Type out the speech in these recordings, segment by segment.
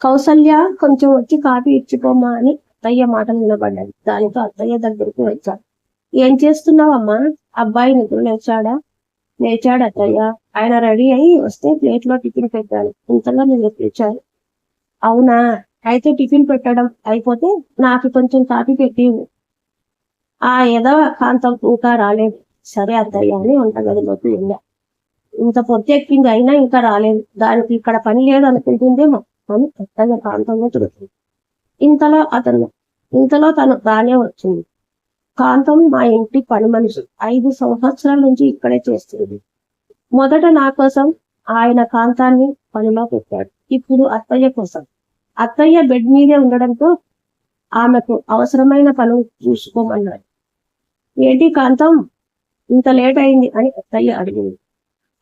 కౌసల్య కొంచెం వచ్చి కాఫీ ఇచ్చిపోమ్మా అని అత్తయ్య మాటలు నిలబడ్డాడు. దానితో అత్తయ్య దగ్గరికి వచ్చాడు. ఏం చేస్తున్నావమ్మా? అబ్బాయి నిద్ర లేచాడా? లేచాడు అత్తయ్య. ఆయన రెడీ అయి వస్తే ప్లేట్లో టిఫిన్ పెట్టాను ఇంతలో నేను పిలిచాను అవునా? అయితే టిఫిన్ పెట్టడం అయిపోతే నాకు కొంచెం కాఫీ పెట్టి ఆ ఏదో కాంతం ఇంకా రాలేదు. సరే అత్తయ్య అని వంటగదిలోకి వెళ్ళా. ఇంత పొద్దెక్కింది అయినా ఇంకా రాలేదు. దానికి ఇక్కడ పని లేదు అనుకుంటుందేమో అని అత్తయ్య కాంతంగా తిరుగుతుంది ఇంతలో అతను ఇంతలో తను రానే వచ్చింది. కాంతం మా ఇంటి పని మనిషి. ఐదు సంవత్సరాల నుంచి ఇక్కడే చేస్తుంది. మొదట నా కోసం ఆయన కాంతాన్ని పనిలో పెట్టాడు. ఇప్పుడు అత్తయ్య కోసం. అత్తయ్య బెడ్ మీదే ఉండడంతో ఆమెకు అవసరమైన పనులు చూసుకోమన్నాడు. ఏంటి కాంతం? ఇంత లేట్ అయింది అని అత్తయ్య అడిగింది.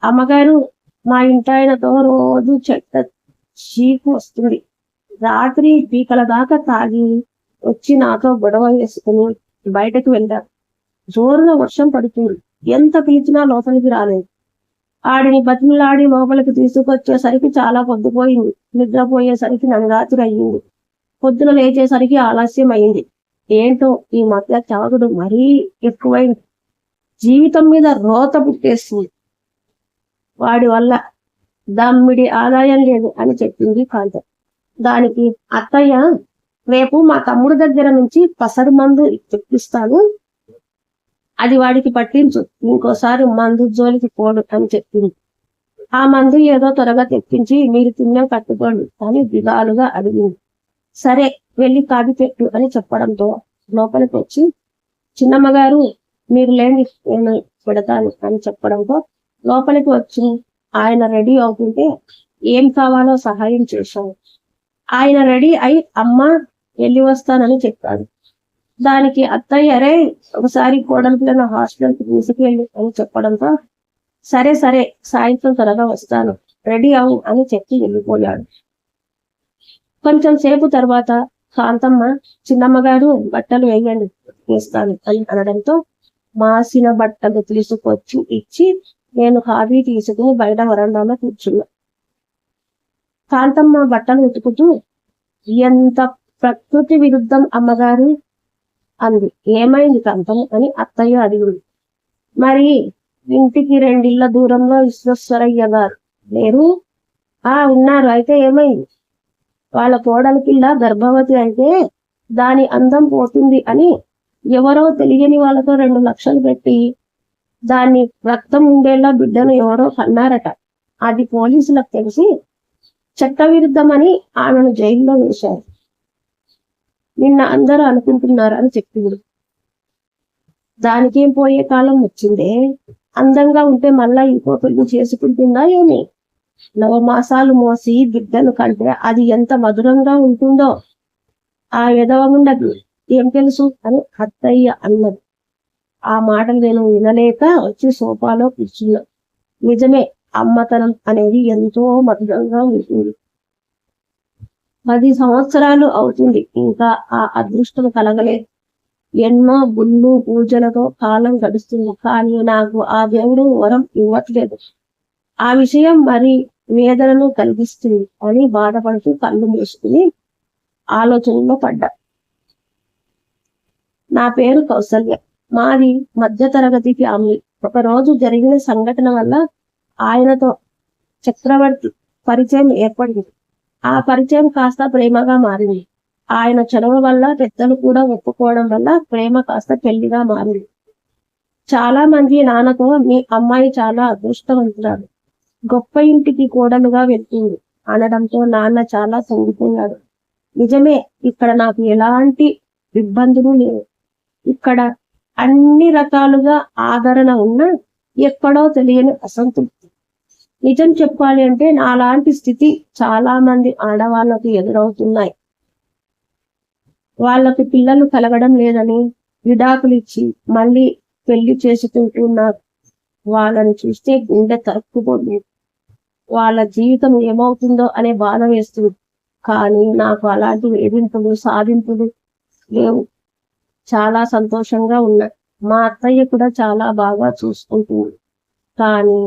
అమ్మగారు మా ఇంటాయనతో రోజు చెట్ట చీకు వస్తుంది. రాత్రి పీకల దాకా తాగి వచ్చి నాతో గొడవ వేసుకుని బయటకు వెళ్ళారు. జోరుగా వర్షం పడుతుంది. ఎంత పిలిచినా లోపలికి రాలేదు. ఆడిని బతిమిలాడి లోపలికి తీసుకొచ్చేసరికి చాలా పొద్దుపోయింది. నిద్రపోయేసరికి నంగాతురు అయ్యింది పొద్దున లేచేసరికి ఆలస్యం అయింది ఏంటో ఈ మధ్య చాగుడు మరీ ఎక్కువైంది. జీవితం మీద రోత పుట్టేస్తుంది వాడి వల్ల దమ్మిడి ఆదాయం లేదు అని చెప్పింది కాంత దానికి అత్తయ్య రేపు మా తమ్ముడు దగ్గర నుంచి పసరు మందు తెప్పిస్తాను. అది వాడికి పట్టించు. ఇంకోసారి మందు జోలికి పోడు అని చెప్పింది. ఆ మందు ఏదో త్వరగా తెప్పించి మీరు తిన్నే కట్టుకోండి అని దిగాలుగా అడిగింది. సరే వెళ్ళి కాగి పెట్టు అని చెప్పడంతో లోపలికి వచ్చి చిన్నమ్మగారు మీరు లేని నేను పెడతాను అని చెప్పడంతో లోపలికి వచ్చి ఆయన రెడీ అవుతుంటే ఏం కావాలో సహాయం చేశాను ఆయన రెడీ అయి అమ్మ వెళ్ళి వస్తానని చెప్పాడు. దానికి అత్తయ్య అరే ఒకసారి కోడలి పిల్లల హాస్టల్కి తీసుకెళ్ళి అని చెప్పడంతో సరే సరే సాయంత్రం త్వరగా వస్తాను. రెడీ అవు అని చెప్పి వెళ్ళిపోయాడు. కొంచెం సేపు తర్వాత కాంతమ్మ చిన్నమ్మగారు బట్టలు వేయండి వేస్తాను అని అనడంతో మాసిన బట్టలు తీసుకొచ్చి ఇచ్చి నేను కాఫీ తీసుకుని బయట వరండాలో కూర్చున్నా. కాంతమ్మ బట్టలు ఉతుకుతూ ఎంత ప్రకృతి విరుద్ధం అమ్మగారు అంది. ఏమైంది కాంతం అని అత్తయ్య అడిగింది. మరి ఇంటికి రెండిళ్ళ దూరంలో విశ్వేశ్వరయ్య గారు లేరు? ఆ ఉన్నారు. అయితే ఏమైంది? వాళ్ళ కోడలి పిల్ల గర్భవతి అయితే దాని అందం పోతుంది అని ఎవరో తెలియని వాళ్ళతో రెండు లక్షలు పెట్టి దాన్ని రక్తం ఉండేలా బిడ్డను ఎవరో కన్నారట. అది పోలీసులకు తెలిసి చట్టవిరుద్ధమని ఆమెను జైల్లో వేశారు. నిన్న అందరూ అనుకుంటున్నారు అని చెప్పింది దానికేం పోయే కాలం వచ్చిందే? అందంగా ఉంటే మళ్ళా ఇంకో పెళ్ళి చేసుకుంటుందా ఏమి? నవమాసాలు మోసి బిడ్డను కంటే అది ఎంత మధురంగా ఉంటుందో. ఆ విధవగుండదు ఏం తెలుసు అని అత్తయ్య అన్నది. ఆ మాటలు నేను వినలేక వచ్చి సోఫాలో కూర్చున్నా. నిజమే అమ్మతనం అనేది ఎంతో మధురంగా ఉంటుంది. పది సంవత్సరాలు అవుతుంది ఇంకా ఆ అదృష్టం కలగలేదు. ఎన్నో గుళ్ళు పూజలతో కాలం గడుస్తుంది కానీ నాకు ఆ దేవుడు వరం ఇవ్వట్లేదు. ఆ విషయం మరి వేదనను కలిగిస్తుంది అని బాధపడుతూ కళ్ళు మూసుకుని ఆలోచనలో పడ్డా. నా పేరు కౌసల్య. మాది మధ్య తరగతి ఫ్యామిలీ ఒక రోజు జరిగిన సంఘటన వల్ల ఆయనతో చక్రవర్తి పరిచయం ఏర్పడింది. ఆ పరిచయం కాస్త ప్రేమగా మారింది. ఆయన చొరవ వల్ల పెద్దలు కూడా ఒప్పుకోవడం వల్ల ప్రేమ కాస్త పెళ్ళిగా మారింది. చాలా మంది నాన్నతో మీ అమ్మాయి చాలా అదృష్టవంతురాలు. గొప్ప ఇంటికి కోడలుగా వెళ్తుంది అనడంతో నాన్న చాలా పొంగిపోయాడు నిజమే ఇక్కడ నాకు ఎలాంటి ఇబ్బందులు లేవు. ఇక్కడ అన్ని రకాలుగా ఆదరణ ఉన్న ఎక్కడో తెలియని అసంతృప్తి. నిజం చెప్పాలి అంటే నాలాంటి స్థితి చాలా మంది ఆడవాళ్ళకు ఎదురవుతున్నాయి. వాళ్ళకి పిల్లలు కలగడం లేదని విడాకులు ఇచ్చి మళ్ళీ పెళ్ళి చేసుకుంటున్నారు వాళ్ళని చూస్తే గుండె తరుక్కుపోతుంది. వాళ్ళ జీవితం ఏమవుతుందో అనే బాధ వేస్తుంది. కానీ నాకు అలాంటి వేధింపులు సాధింపులు లేవు. చాలా సంతోషంగా ఉన్నా మా అత్తయ్య కూడా చాలా బాగా చూసుకుంటుంది. కానీ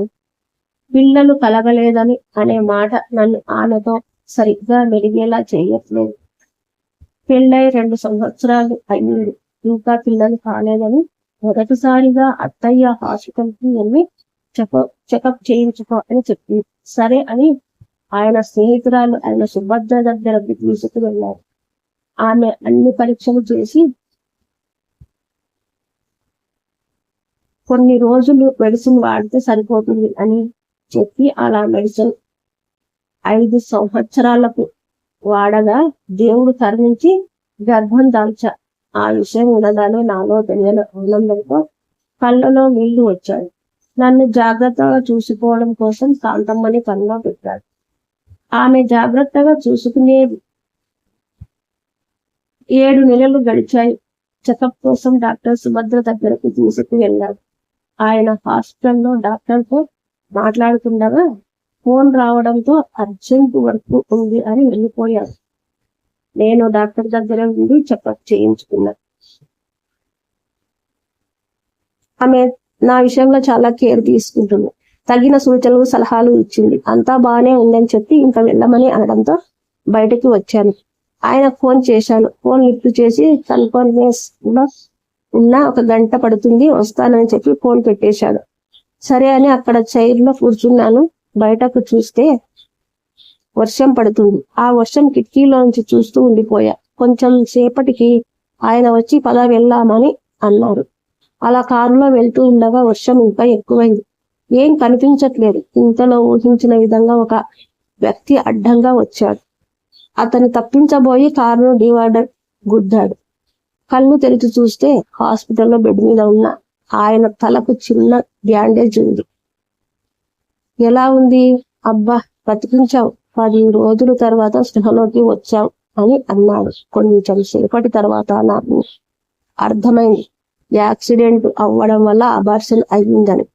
పిల్లలు కలగలేదని అనే మాట నన్ను ఆమెతో సరిగ్గా మెరిగేలా చేయట్లేదు. పెళ్ళై రెండు సంవత్సరాలు అయ్యింది. ఇంకా పిల్లలు కాలేదని మొదటిసారిగా అత్తయ్య హాస్పిటల్కి వెళ్ళి చెకప్ చెకప్ చేయించుకో అని చెప్పింది సరే అని ఆయన స్నేహితురాలు ఆయన సుభద్ర దగ్గరకు తీసుకువెళ్ళారు. ఆమె అన్ని పరీక్షలు చేసి కొన్ని రోజులు మెడిసిన్ వాడితే సరిపోతుంది అని చెప్పి అలా మెడిసిన్ ఐదు సంవత్సరాలకు వాడగా దేవుడు కరుణించి గర్భం దాల్చ. ఆ విషయం ఉన్నదని నాలో తెలియని ఆనందంతో కళ్ళలో నీళ్ళు వచ్చాయి. నన్ను జాగ్రత్తగా చూసుకోవడం కోసం కాంతమ్మని పనిలో పెట్టాడు. ఆమె జాగ్రత్తగా చూసుకునేది ఏడు నెలలు గడిచాయి. చెకప్ కోసం డాక్టర్ సుభద్ర దగ్గరకు తీసుకు వెళ్ళాడు. ఆయన హాస్పిటల్లో డాక్టర్తో మాట్లాడుతుండగా ఫోన్ రావడంతో అర్జెంట్ వర్క్ ఉంది అని వెళ్ళిపోయాడు నేను డాక్టర్ దగ్గర ఉండి చెకప్ చేయించుకున్నా. ఆమె నా విషయంలో చాలా కేర్ తీసుకుంటుంది. తగిన సూచనలు సలహాలు ఇచ్చింది. అంతా బాగానే ఉందని చెప్పి ఇంకా వెళ్ళమని అనడంతో బయటకి వచ్చాను. ఆయన ఫోన్ చేశాను. ఫోన్ లిఫ్ట్ చేసి కన్ఫర్మేస్ కూడా ఉన్న ఒక గంట పడుతుంది వస్తానని చెప్పి ఫోన్ పెట్టేశాడు. సరే అని అక్కడ చైర్లో కూర్చున్నాను. బయటకు చూస్తే వర్షం పడుతుంది. ఆ వర్షం కిటికీలోంచి చూస్తూ ఉండిపోయా. కొంచెం సేపటికి ఆయన వచ్చి పద వెళ్దామని అన్నారు. అలా కారులో వెళ్తూ ఉండగా వర్షం ఇంకా ఎక్కువైంది. ఏం కనిపించట్లేదు. ఇంతలో ఊహించిన విధంగా ఒక వ్యక్తి అడ్డంగా వచ్చాడు. అతను తప్పించబోయి కారును డివైడర్ గుద్దాడు. కళ్ళు తెరిచి చూస్తే హాస్పిటల్లో బెడ్ మీద ఉన్న ఆయన తలకు చిన్న బ్యాండేజ్ ఉంది. ఎలా ఉంది? అబ్బా బతికించావు. పది రోజుల తర్వాత స్పృహలోకి వచ్చావు అని అన్నాడు. కొంచెం సేపటి తర్వాత నాకు అర్థమైంది. యాక్సిడెంట్ అవ్వడం వల్ల అబార్షన్ అయ్యిందని.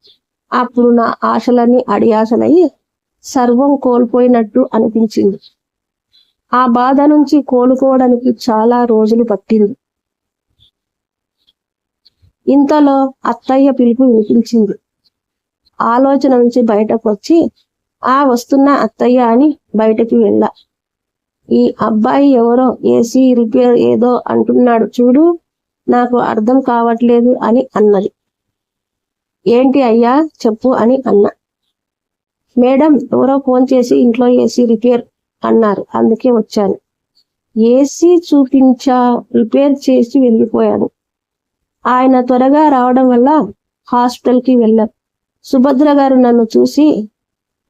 అప్పుడు నా ఆశలన్నీ అడియాశలయ్యి సర్వం కోల్పోయినట్టు అనిపించింది. ఆ బాధ నుంచి కోలుకోవడానికి చాలా రోజులు పట్టింది. ఇంతలో అత్తయ్య పిలుపు వినిపించింది. ఆలోచన నుంచి బయటకు వచ్చి ఆ వస్తున్న అత్తయ్య అని బయటకు వెళ్ళా. ఈ అబ్బాయి ఎవరో ఏసీ రిపేర్ ఏదో అంటున్నాడు చూడు నాకు అర్థం కావట్లేదు అని అన్నది. ఏంటి అయ్యా చెప్పు అని అన్న. మేడం ఎవరో ఫోన్ చేసి ఇంట్లో ఏసీ రిపేర్ అన్నారు. అందుకే వచ్చాను. ఏసీ చూపించా రిపేర్ చేసి వెళ్ళిపోయాను. ఆయన త్వరగా రావడం వల్ల హాస్పిటల్కి వెళ్ళాం. సుభద్ర గారు నన్ను చూసి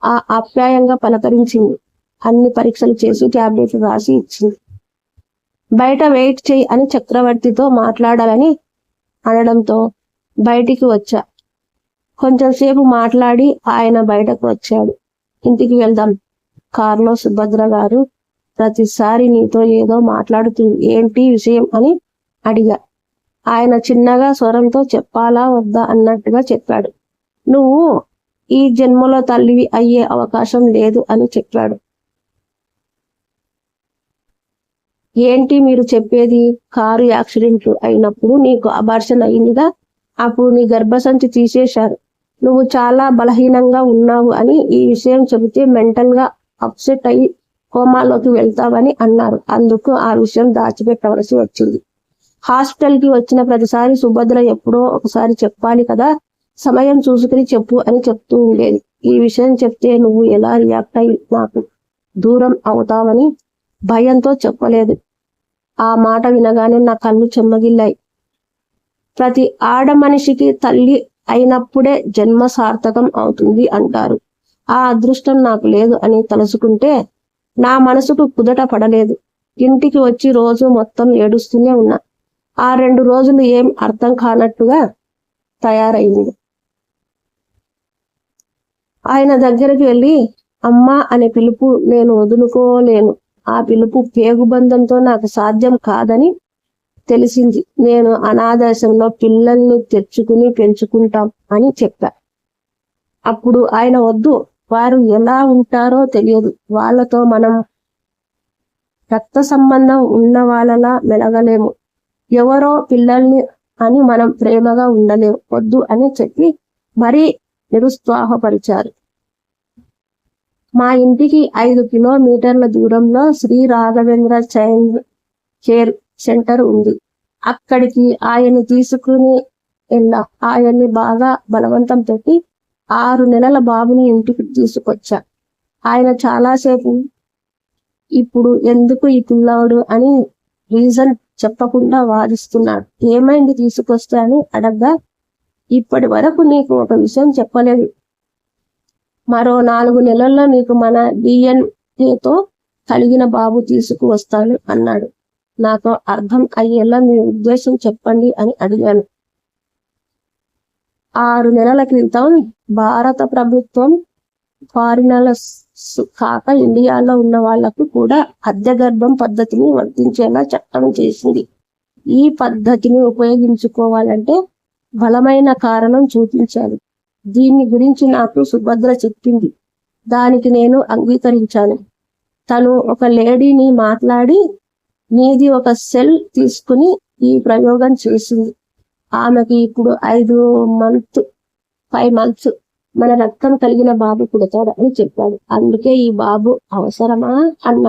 ఆ ఆప్యాయంగా పలకరించింది. అన్ని పరీక్షలు చేసి టాబ్లెట్లు రాసి ఇచ్చింది. బయట వెయిట్ చేయి అని చక్రవర్తితో మాట్లాడాలని అనడంతో బయటికి వచ్చా. కొంచెం సేపు మాట్లాడి ఆయన బయటకు వచ్చాడు. ఇంటికి వెళ్దాం. కారులో సుభద్ర గారు ప్రతిసారి నీతో ఏదో మాట్లాడుతుంది ఏంటి విషయం? అని అడిగా. ఆయన చిన్నగా స్వరంతో చెప్పాలా వద్దా అన్నట్టుగా చెప్పాడు. నువ్వు ఈ జన్మలో తల్లివి అయ్యే అవకాశం లేదు అని చెప్పాడు. ఏంటి మీరు చెప్పేది? కారు యాక్సిడెంట్ అయినప్పుడు నీకు అబార్షన్ అయిందిగా? అప్పుడు నీ గర్భసంచి తీసేశారు. నువ్వు చాలా బలహీనంగా ఉన్నావు అని ఈ విషయం చెబితే మెంటల్గా అప్సెట్ అయ్యి కోమాలోకి వెళ్తావని అన్నారు. అందుకు ఆ విషయం దాచిపెట్టవలసి వచ్చింది. హాస్పిటల్కి వచ్చిన ప్రతిసారి సుభద్ర ఎప్పుడో ఒకసారి చెప్పాలి కదా సమయం చూసుకుని చెప్పు అని చెప్తూ ఉండేది. ఈ విషయం చెప్తే నువ్వు ఎలా రియాక్ట్ అయి నాకు దూరం అవుతావని భయంతో చెప్పలేదు. ఆ మాట వినగానే నా కళ్ళు చెమ్మగిల్లాయి. ప్రతి ఆడ మనిషికి తల్లి అయినప్పుడే జన్మ సార్థకం అవుతుంది అంటారు. ఆ అదృష్టం నాకు లేదు అని తలుసుకుంటే నా మనసుకు కుదట పడలేదు. ఇంటికి వచ్చి రోజు మొత్తం ఏడుస్తూనే ఉన్నా. ఆ రెండు రోజులు ఏం అర్థం కానట్టుగా తయారైంది. ఆయన దగ్గరికి వెళ్ళి అమ్మా అనే పిలుపు నేను వదులుకోలేను. ఆ పిలుపు పేగుబంధంతో నాకు సాధ్యం కాదని తెలిసింది. నేను అనాదేశంలో పిల్లల్ని తెచ్చుకుని పెంచుకుంటాం అని చెప్పా. అప్పుడు ఆయన వద్దు వారు ఎలా ఉంటారో తెలియదు. వాళ్ళతో మనం రక్త సంబంధం ఉన్న వాళ్ళలా మెలగలేము. ఎవరో పిల్లల్ని అని మనం ప్రేమగా ఉండలేం వద్దు అని చెప్పి మరీ నిరుత్సాహపరిచారు. మా ఇంటికి ఐదు కిలోమీటర్ల దూరంలో Shri Raghavendra chain care centre ఉంది. అక్కడికి ఆయన్ని తీసుకుని వెళ్ళా. ఆయన్ని బాగా బలవంతం పెట్టి ఆరు నెలల బాబుని ఇంటికి తీసుకొచ్చా. ఆయన చాలాసేపు ఇప్పుడు ఎందుకు ఈ పిల్లాడు? అని రీజన్ చెప్పకుండా వాదిస్తున్నాడు. ఏమైంది తీసుకొస్తా అని అడగ్గా ఇప్పటి వరకు నీకు ఒక విషయం చెప్పలేదు. మరో నాలుగు నెలల్లో నీకు మన డిఎన్ఏతో కలిగిన బాబు తీసుకువస్తాను అన్నాడు. నాకు అర్థం అయ్యేలా మీ ఉద్దేశం చెప్పండి అని అడిగాను. ఆరు నెలల క్రితం భారత ప్రభుత్వం ఫారినర్స్ కాక ఇండియాలో ఉన్న వాళ్ళకు కూడా అద్దె గర్భం పద్ధతిని వర్తించేలా చట్టం చేసింది. ఈ పద్ధతిని ఉపయోగించుకోవాలంటే బలమైన కారణం చూపించాలి దీని గురించి నాకు సుభద్ర చెప్పింది. దానికి నేను అంగీకరించాను. తను ఒక లేడీని మాట్లాడి నీది ఒక సెల్ తీసుకుని ఈ ప్రయోగం చేసింది. ఆమెకి ఇప్పుడు ఐదు మంత్ ఫైవ్ మంత్స్ మన రక్తం కలిగిన బాబు పుడతాడు అని చెప్పాడు. అందుకే ఈ బాబు అవసరమా? అన్న.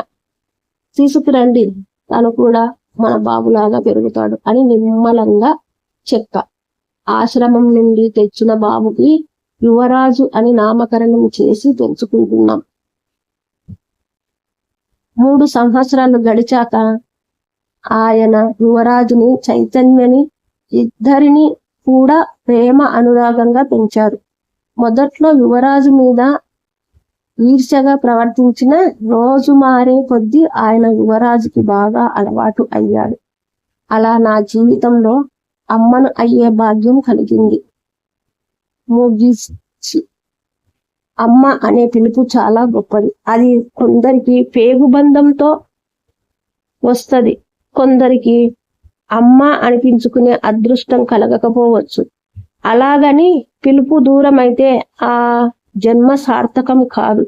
తీసుకురండి తను కూడా మన బాబులాగా పెరుగుతాడు అని నిమ్మలంగా చెక్క ఆశ్రమం నుండి తెచ్చిన బాబుకి యువరాజు అని నామకరణం చేసి తెలుసుకుంటున్నాం మూడు సంవత్సరాలు గడిచాక ఆయన యువరాజుని చైతన్యని ఇద్దరిని కూడా ప్రేమ అనురాగంగా పెంచారు. మొదట్లో యువరాజు మీద ఈర్ష్యగా ప్రవర్తించిన రోజు మారే కొద్దీ ఆయన యువరాజుకి బాగా అలవాటు అయ్యాడు. అలా నా జీవితంలో అమ్మను అయ్యే భాగ్యం కలిగింది. ముగిసి అమ్మ అనే పిలుపు చాలా గొప్పది. అది కొందరికి పేగుబంధంతో వస్తుంది. కొందరికి అమ్మ అనిపించుకునే అదృష్టం కలగకపోవచ్చు. అలాగని పిలుపు దూరమైతే ఆ జన్మ సార్థకం కాదు.